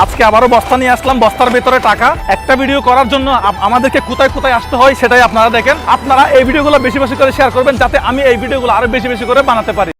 আজকে আবারও বস্তা নিয়ে আসলাম, বস্তার ভেতরে টাকা। একটা ভিডিও করার জন্য আমাদেরকে কোথায় কোথায় আসতে হয় সেটাই আপনারা দেখেন। আপনারা এই ভিডিওগুলো বেশি বেশি করে শেয়ার করবেন, যাতে আমি এই ভিডিওগুলো আরও বেশি বেশি করে বানাতে পারি।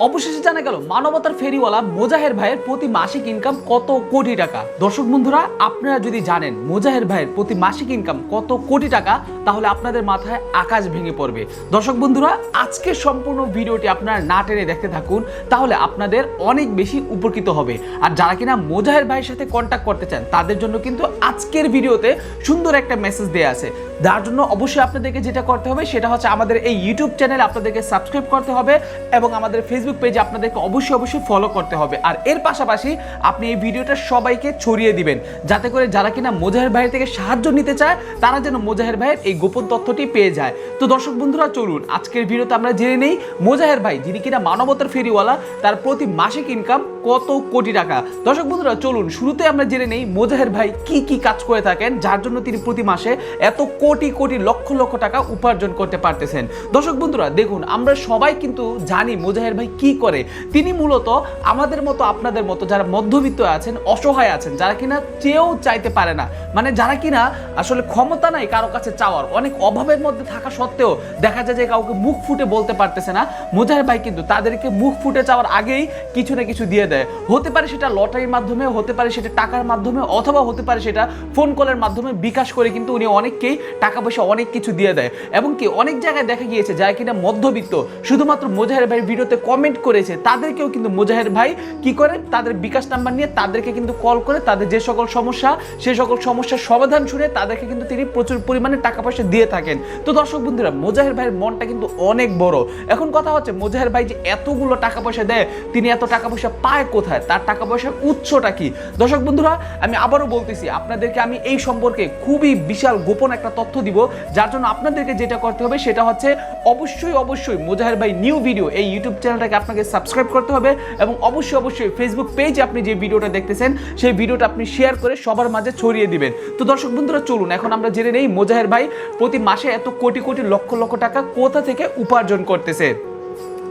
অবশেষে জানা গেল, মানবতার ফেরিওয়ালা মোজাহের ভাইয়ের প্রতি মাসিক ইনকাম কত কোটি টাকা? দর্শক বন্ধুরা, আপনারা যদি জানেন মোজাহের ভাইয়ের প্রতি মাসিক ইনকাম কত কোটি টাকা, তাহলে আপনাদের মাথায় আকাশ ভেঙে পড়বে। দর্শক বন্ধুরা, আজকে সম্পূর্ণ ভিডিওটি আপনারা না টেনে দেখতে থাকুন, তাহলে আপনাদের অনেক বেশি উপকৃত হবে। আর যারা কিনা মোজাহের ভাইয়ের সাথে কন্ট্যাক্ট করতে চান, তাদের জন্য কিন্তু আজকের ভিডিওতে সুন্দর একটা মেসেজ দেওয়া আছে। যার জন্য অবশ্যই আপনাদেরকে যেটা করতে হবে, সেটা হচ্ছে আমাদের এই ইউটিউব চ্যানেল আপনাদেরকে সাবস্ক্রাইব করতে হবে এবং আমাদের ফেসবুক পেজে আপনাদেরকে অবশ্যই অবশ্যই ফলো করতে হবে। আর এর পাশাপাশি আপনি এই ভিডিওটা সবাইকে ছড়িয়ে দিবেন, যাতে করে যারা কিনা মোজাহের ভাইয়ের থেকে সাহায্য নিতে চায়, তারা যেন মোজাহের ভাইয়ের এই গোপন তথ্যটি পেয়ে যায়। তো দর্শক বন্ধুরা, চলুন, আজকের ভিডিওতে আমরা জেনে নেই মোজাহের ভাই, যিনি কিনা মানবতার ফেরিওয়ালা, তার প্রতি মাসিক ইনকাম কত কোটি টাকা। দর্শক বন্ধুরা, চলুন, শুরুতে আমরা জেনে নেই মোজাহের ভাই কি কি কাজ করে থাকেন, যার জন্য তিনি প্রতি মাসে এত কোটি কোটি, লক্ষ লক্ষ টাকা উপার্জন করতে পারতেছেন। দর্শক বন্ধুরা, দেখুন, আমরা সবাই কিন্তু জানি মোজাহের ভাই কি করে? তিনি মূলত আমাদের মতো আপনাদের মতো যারা মধ্যবিত্ত আছেন, অসহায় আছেন, যারা কিনা চেয়েও চাইতে পারে না। মানে যারা কিনা আসলে ক্ষমতা নাই কারও কাছে চাওয়ার, অনেক অভাবের মধ্যে থাকা সত্ত্বেও দেখা যায় যে কাউকে মুখ ফুটে বলতে পারতেছে না। মোজাহের ভাই কিন্তু তাদেরকে মুখ ফুটে চাওয়ার আগেই কিছু না কিছু দিয়ে দেয়। হতে পারে সেটা লটারির মাধ্যমে, হতে পারে সেটা টাকার মাধ্যমে, অথবা হতে পারে সেটা ফোন কলের মাধ্যমে বিকাশ করে কিন্তু উনি অনেককেই টাকা পয়সা অনেক কিছু দিয়ে দেয়। এবং কি অনেক জায়গায় দেখা গিয়েছে যারা কিনা মধ্যবিত্ত, শুধুমাত্র মোজাহের ভাই ভিডিওতে কমেন্ট করেছে, তাদেরকেও কিন্তু মোজাহের ভাই কি করে? তাদের বিকাশ নাম্বার নিয়ে তাদেরকে কিন্তু কল করে তাদের যে সকল সমস্যা, সে সকল সমস্যার সমাধান শুনে তাদেরকে কিন্তু তিনি প্রচুর পরিমাণে টাকা পয়সা দিয়ে থাকেন। তো দর্শক বন্ধুরা, মোজাহের ভাইয়ের মনটা কিন্তু অনেক বড়। এখন কথা হচ্ছে, মোজাহের ভাই যে এতগুলো টাকা পয়সা দেয়, তিনি এত টাকা পয়সা পায় কোথায়? তার টাকা পয়সার উৎসটা কি? দর্শক বন্ধুরা, আমি আবারও বলতেছি, আপনাদেরকে আমি এই সম্পর্কে খুবই বিশাল গোপন একটা তথ্য দিব, যার জন্য আপনাদেরকে যেটা করতে হবে সেটা হচ্ছে, অবশ্যই অবশ্যই মোজাহের ভাই নিউ ভিডিও এই ইউটিউব চ্যানেলটাকে আপনাকে সাবস্ক্রাইব করতে হবে এবং অবশ্যই অবশ্যই ফেসবুক পেজে আপনি যে ভিডিওটা দেখতেছেন, সেই ভিডিওটা আপনি শেয়ার করে সবার মাঝে ছড়িয়ে দিবেন। তো দর্শক বন্ধুরা, চলুন, এখন আমরা জেনে নেই মোজাহের ভাই প্রতি মাসে এত কোটি কোটি লক্ষ লক্ষ টাকা কোথা থেকে উপার্জন করতেছে।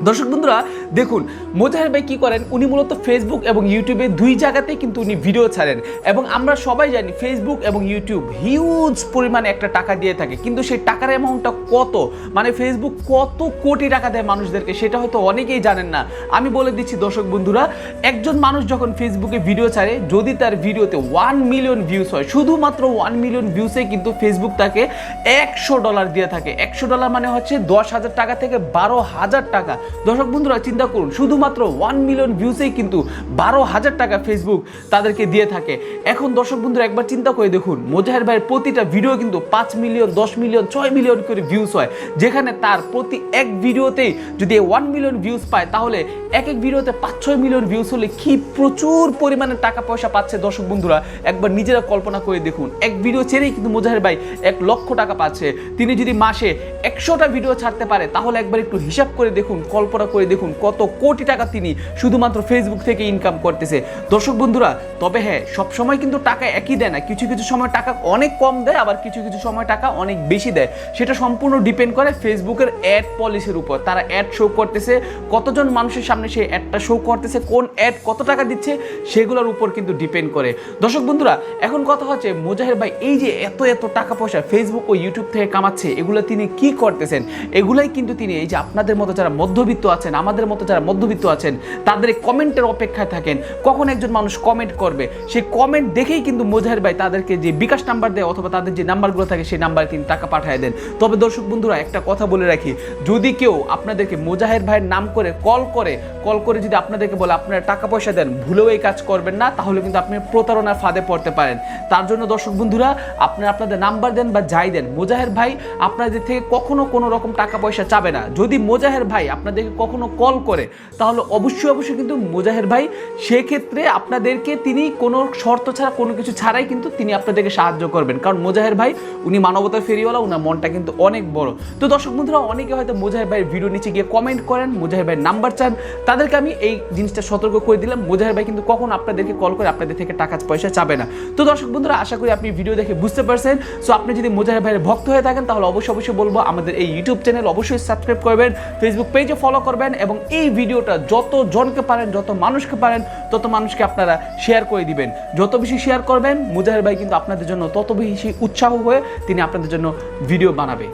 দর্শক বন্ধুরা, দেখুন, মোজাহের ভাই কি করেন? উনি মূলত ফেসবুক এবং ইউটিউবে দুই জায়গাতেই কিন্তু উনি ভিডিও ছাড়েন। এবং আমরা সবাই জানি ফেসবুক এবং ইউটিউব হিউজ পরিমাণে একটা টাকা দিয়ে থাকে। কিন্তু সেই টাকার অ্যামাউন্টটা কত? মানে ফেসবুক কত কোটি টাকা দেয় মানুষদেরকে? সেটা হয়তো অনেকেই জানেন না। আমি বলে দিচ্ছি, দর্শক বন্ধুরা, একজন মানুষ যখন ফেসবুকে ভিডিও ছাড়ে, যদি তার ভিডিওতে ওয়ান মিলিয়ন ভিউজ হয়, শুধুমাত্র ওয়ান মিলিয়ন ভিউসে কিন্তু ফেসবুক তাকে একশো ডলার দিয়ে থাকে। একশো ডলার মানে হচ্ছে দশ হাজার টাকা থেকে বারো হাজার টাকা। দর্শক বন্ধুরা, চিন্তা করুন, শুধুমাত্র ওয়ান মিলিয়ন ভিউসেই কিন্তু বারো হাজার টাকা ফেসবুক তাদেরকে দিয়ে থাকে। এখন দর্শক বন্ধুরা, একবার চিন্তা করে দেখুন, মোজাহের ভাইয়ের প্রতিটা ভিডিও কিন্তু পাঁচ মিলিয়ন দশ মিলিয়ন ছয় মিলিয়ন করে ভিউজ হয়। যেখানে তার প্রতি এক ভিডিওতেই যদি ওয়ান মিলিয়ন ভিউজ পায়, তাহলে এক এক ভিডিওতে পাঁচ, ছয় মিলিয়ন ভিউজ হলে কি প্রচুর পরিমাণে টাকা পয়সা পাচ্ছে দর্শক বন্ধুরা? একবার নিজেরা কল্পনা করে দেখুন, এক ভিডিও ছেড়েই কিন্তু মোজাহের ভাই এক লক্ষ টাকা পাচ্ছে। তিনি যদি মাসে একশোটা ভিডিও ছাড়তে পারে, তাহলে একবার একটু হিসাব করে দেখুন কল্পনা করে দেখুন কত কোটি টাকা তিনি শুধুমাত্র ফেসবুক থেকে ইনকাম করতেছে। দর্শক বন্ধুরা, তবে হ্যাঁ সবসময় কিন্তু টাকা একই দেয় না। কিছু কিছু সময় টাকা অনেক কম দেয়, আবার কিছু কিছু সময় টাকা অনেক বেশি দেয়। সেটা সম্পূর্ণ ডিপেন্ড করে ফেসবুকের অ্যাড পলিসির উপর। তারা অ্যাড শো করতেছে, কতজন মানুষের সামনে সেই অ্যাডটা শো করতেছে, কোন অ্যাড কত টাকা দিচ্ছে, সেগুলোর উপর কিন্তু ডিপেন্ড করে। দর্শক বন্ধুরা, এখন কথা হচ্ছে মোজাহের ভাই, এই যে এত এত টাকা পয়সা ফেসবুক ও ইউটিউব থেকে কামাচ্ছে, এগুলো তিনি কি করতেছেন? এগুলাই কিন্তু তিনি, এই যে আপনাদের মতো যারা মধ্যবিত্ত আছেন, আমাদের মতো যারা মধ্যবিত্ত আছেন, তাদের কমেন্টের অপেক্ষায় থাকেন। কখন একজন মানুষ কমেন্ট করবে? সেই কমেন্ট দেখেই কিন্তু মোজাহের ভাই তাদেরকে যে বিকাশ নাম্বার দেয় অথবা তাদের যে নাম্বারগুলো থাকে সেই নাম্বারে তিনি টাকা পাঠিয়ে দেন। তবে দর্শক বন্ধুরা, একটা কথা বলে রাখি, যদি কেউ আপনাদেরকে মোজাহের ভাইয়ের নাম করে কল করে কল করে যদি আপনাদেরকে বলে, আপনারা টাকা পয়সা দেন, ভুলেও এই কাজ করবেন না, তাহলে কিন্তু আপনি প্রতারণার ফাঁদে পড়তে পারেন। তার জন্য দর্শক বন্ধুরা, আপনারা আপনাদের নাম্বার দেন বা যাই দেন, মোজাহের ভাই আপনাদের থেকে কখনো কোনো রকম টাকা পয়সা চাবে না। যদি মোজাহের ভাই আপনাদেরকে কখনো কল করে, তাহলে অবশ্যই অবশ্যই কিন্তু মোজাহের ভাই, সেক্ষেত্রে আপনাদেরকে তিনি কোনো শর্ত ছাড়া, কোনো কিছু ছাড়াই কিন্তু তিনি আপনাদেরকে সাহায্য করবেন। কারণ মোজাহের ভাই, উনি মানবতার ফেরিওয়ালা, উনার মনটা কিন্তু অনেক বড়। তো দর্শক বন্ধুরা, অনেকে হয়তো মোজাহের ভাইয়ের ভিডিও নিচে গিয়ে কমেন্ট করেন, মোজাহের ভাইয়ের নাম্বার চান। তাদেরকে আমি এই জিনিসটা সতর্ক করে দিলাম। মোজাহের ভাই কিন্তু কখন আপনাদেরকে কল করে আপনাদের থেকে টাকা, পয়সা চাবে না। তো দর্শক বন্ধুরা, আশা করি আপনি ভিডিও দেখে বুঝতে পারছেন। সো আপনি যদি মোজাহের ভাইয়ের ভক্ত হয়ে থাকেন, তাহলে অবশ্যই অবশ্যই বলব আমাদের এই ইউটিউব চ্যানেল অবশ্যই সাবস্ক্রাইব করবেন। ফেসবুক পেজও ফলো করবেন এবং এই ভিডিওটা যত জনকে পারেন, যত মানুষকে পারেন, তত মানুষকে আপনারা শেয়ার করে দিবেন। যত বেশি শেয়ার করবেন, মুজাহির ভাই কিন্তু আপনাদের জন্য তত বেশি উৎসাহ হয়ে তিনি আপনাদের জন্য ভিডিও বানাবে।